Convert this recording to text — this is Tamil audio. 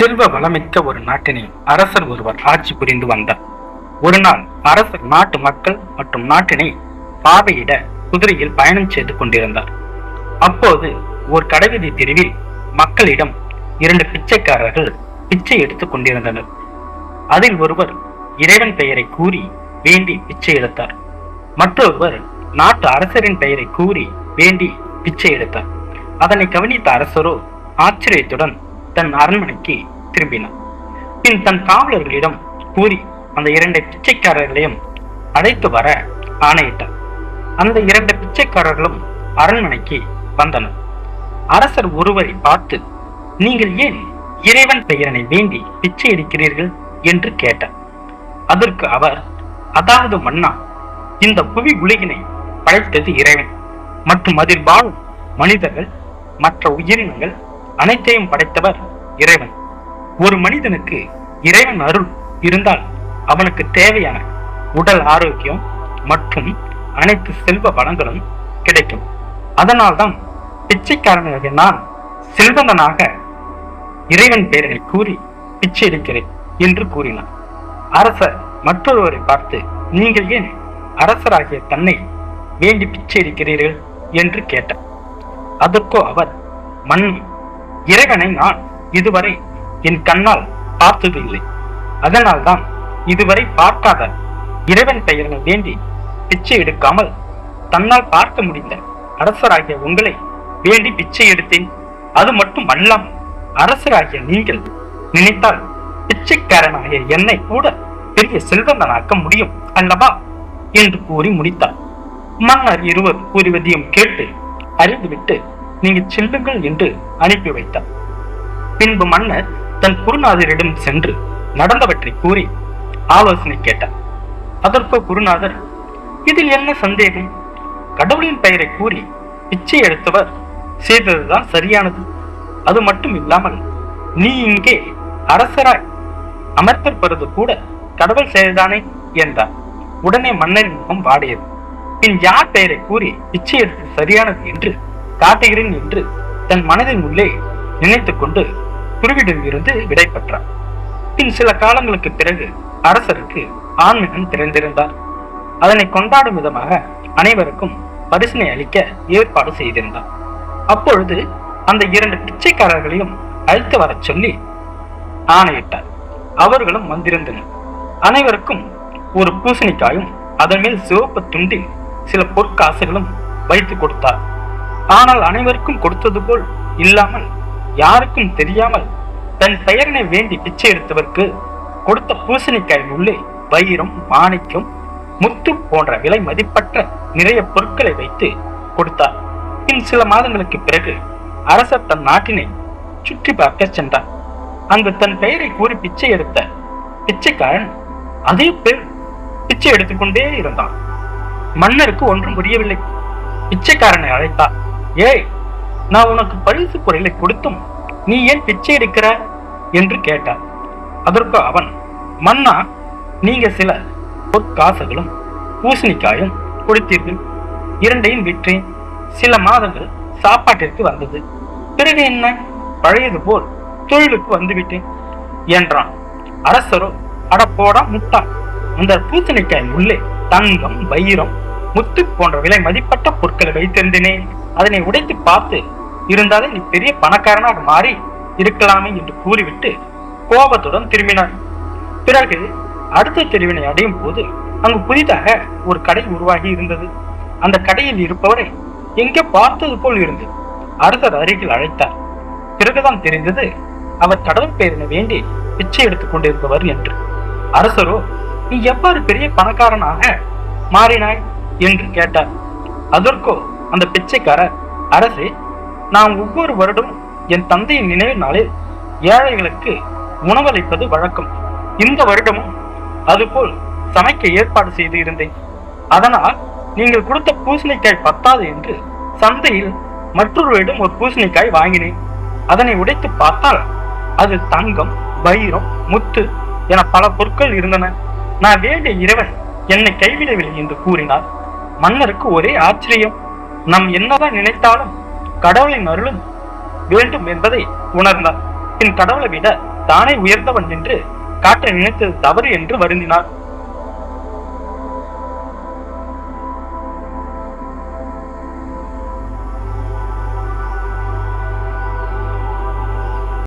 செல்வ வளமிக்க ஒரு நாட்டினில் அரசர் ஒருவர் ஆட்சி புரிந்து வந்தார். ஒரு நாள் அரசர் நாட்டு மக்கள் மற்றும் நாட்டினை பார்வையிட குதிரையில் பயணம் செய்து கொண்டிருந்தார். அப்போது ஒரு கடைவீதி தெருவில் மக்களிடம் இரண்டு பிச்சைக்காரர்கள் பிச்சை எடுத்துக் கொண்டிருந்தனர். அதில் ஒருவர் இறைவன் பெயரை கூறி வேண்டி பிச்சை எடுத்தார். மற்றொருவர் நாட்டு அரசரின் பெயரை கூறி வேண்டி பிச்சை எடுத்தார். அதனை கவனித்த அரசரோ ஆச்சரியத்துடன் தன் அரண்மனைக்கு திரும்பினான். பின் தன் காவலர்களிடம் கூறி அந்த இரண்டு பிச்சைக்காரர்களையும் அழைத்து வர ஆணையிட்டார் அந்த இரண்டு பிச்சைக்காரர்களும் அரண்மனைக்கு வந்தனர். அரசர் ஒருவரை பார்த்து நீங்கள் ஏன் இறைவன் பெயரனை வேண்டி பிச்சை எடுக்கிறீர்கள்? என்று கேட்டார். அதற்கு அவர் அதாவது மன்னா இந்த புவி உலகினை படைத்தது இறைவன் மற்றும் அதில் வாழும் மனிதர்கள் மற்ற உயிரினங்கள் அனைத்தையும் படைத்தவர் இறைவன். ஒரு மனிதனுக்கு இறைவன் அருள் இருந்தால் அவனுக்கு தேவையான உடல் ஆரோக்கியம் மற்றும் அனைத்து செல்வ வளங்களும் கிடைக்கும். அதனால்தான் பிச்சைக்காரனாக நான் செல்வந்தனாக இறைவன் பெயரை கூறி பிச்சை எடுக்கிறேன் என்று கூறினார் அரசர் மற்றொருவரை பார்த்து நீங்கள் ஏன் அரசராகிய தன்னை வேண்டி பிச்சை எடுக்கிறீர்கள்? என்று கேட்டார். அதற்கோ அவர் மண் இறைவனை நான் இதுவரை என் கண்ணால் பார்த்தது இல்லை அதனால்தான் இதுவரை பார்க்காத இறைவன் பெயரை வேண்டி பிச்சை எடுக்காமல் தன்னால் பார்க்க முடிந்த அரசராகிய உங்களை வேண்டி பிச்சை எடுத்தேன். அது மட்டும் அல்லாமல் அரசராகிய நீங்கள் நினைத்தால் பிச்சைக்காரனாகிய என்னை கூட பெரிய செல்வந்தனாக்க முடியும் அல்லவா? என்று கூறி முடித்தார். மன்னர் இருவர் கூறுவதையும் கேட்டு அறிந்துவிட்டு நீங்கள் செல்லுங்கள் என்று அனுப்பி வைத்தார். பின்பு மன்னர் தன் குருநாதரிடம் சென்று நடந்தவற்றை கூறி ஆலோசனை கேட்டார். அதற்கு குருநாதர் இதில் என்ன சந்தேகம்? கடவுளின் பெயரை கூறி பிச்சை எடுத்தவர் செய்ததுதான் சரியானது. அது மட்டும் இல்லாமல் நீ இங்கே அரசராய் அமர்த்தப்படுவது கூட கடவுள் செய்ததானே? என்றார். உடனே மன்னரின் முகம் வாடியது. பின் யார் பெயரை கூறி பிச்சை எடுத்தது சரியானது? என்று காட்டுகிறேன் என்று தன் மனதின் உள்ளே நினைத்துக் கொண்டு குருவிடமிருந்து விடை பெற்றார் பின் சில காலங்களுக்கு பிறகு அரசருக்கு ஆண்மகன் பிறந்திருந்தார் அதனை கொண்டாடும் விதமாக அனைவருக்கும் பரிசனை அளிக்க ஏற்பாடு செய்திருந்தார் அப்பொழுது அந்த இரண்டு பிச்சைக்காரர்களையும் அழைத்து வரச் சொல்லி ஆணையிட்டார். அவர்களும் வந்திருந்தனர். அனைவருக்கும் ஒரு பூசணிக்காயும் அதன் மேல் சிவப்பு துண்டில் சில பொற்காசுகளும் வைத்து கொடுத்தார். ஆனால் அனைவருக்கும் கொடுத்தது போல் இல்லாமல் யாருக்கும் தெரியாமல் தன் பெயரினை வேண்டி பிச்சை எடுத்தவருக்கு கொடுத்த பூசணிக்காயின் உள்ளே வைரம் மாணிக்கம் முத்து போன்ற விலை மதிப்பற்ற நிறைய பொருட்களை வைத்து கொடுத்தார். பின் சில மாதங்களுக்கு பிறகு அரசர் தன் நாட்டினை சுற்றி பார்க்க சென்றார். அங்கு தன் பெயரை கூறி பிச்சை எடுத்த பிச்சைக்காரன் அதே பேர் பிச்சை எடுத்துக்கொண்டே இருந்தான். மன்னருக்கு ஒன்றும் புரியவில்லை. பிச்சைக்காரனை அழைத்தார். ஏய் நான் உனக்கு பரிசு பொருளை கொடுத்தும் நீ ஏன் பிச்சை எடுக்கிற? என்று கேட்டார் அதற்கு அவன் மன்னா நீங்க சில பொற்காசுகளும் பூசணிக்காயும் கொடுத்தீர்கள். இரண்டையும் விற்றேன். சில மாதங்கள் சாப்பாட்டிற்கு வந்தது. பிறகு என்ன? பழையது போல் தொழிலுக்கு வந்துவிட்டேன் என்றான். அரசரோ அட போடா முட்டா அந்த பூசணிக்காய் உள்ளே தங்கம் வைரம் முத்து போன்ற விலை மதிப்பட்ட பொருட்களை வைத்திருந்தேனே. அதனை உடைத்து பார்த்து இருந்தாலே நீ பெரிய பணக்காரனாக மாறி இருக்கலாமே என்று கூறிவிட்டு கோபத்துடன் திரும்பினார் பிறகு அடுத்த தெருவினை அடையும் போது அங்கு புதிதாக ஒரு கடை உருவாகி இருந்தது. அந்த கடையில் இருப்பவரை எங்கே பார்த்தது போல் இருந்தது அரசர் அருகில் அழைத்தார். பிறகுதான் தெரிந்தது அவர் கடவுள் பெயரினை வேண்டி பிச்சை எடுத்துக் கொண்டிருந்தவர் என்று. அரசரோ நீ எவ்வாறு பெரிய பணக்காரனாக மாறினாய்? என்று கேட்டார். அதற்கோ அந்த பிச்சைக்காரர் அரசே நான் ஒவ்வொரு வருடமும் என் தந்தையின் நினைவு நாளில் ஏழைகளுக்கு உணவளிப்பது வழக்கம். இந்த வருடமும் அதுபோல் சமைக்க ஏற்பாடு செய்து இருந்தேன். அதனால் நீங்கள் கொடுத்த பூசணிக்காய் பத்தாது என்று சந்தையில் மற்றொருவரிடம் ஒரு பூசணிக்காய் வாங்கினேன். அதனை உடைத்து பார்த்தால் அது தங்கம் வைரம் முத்து என பல பொருட்கள் இருந்தன. நான் வேண்டிய இறைவன் என்னை கைவிடவில்லை என்று கூறினார். மன்னருக்கு ஒரே ஆச்சரியம். நம் என்னதான் நினைத்தாலும் கடவுளின் அருளும் வேண்டும் என்பதை உணர்ந்தார் பின் கடவுளை விட தானே உயர்ந்தவன் என்று காட்ட நினைத்தது தவறு என்று வருந்தினார்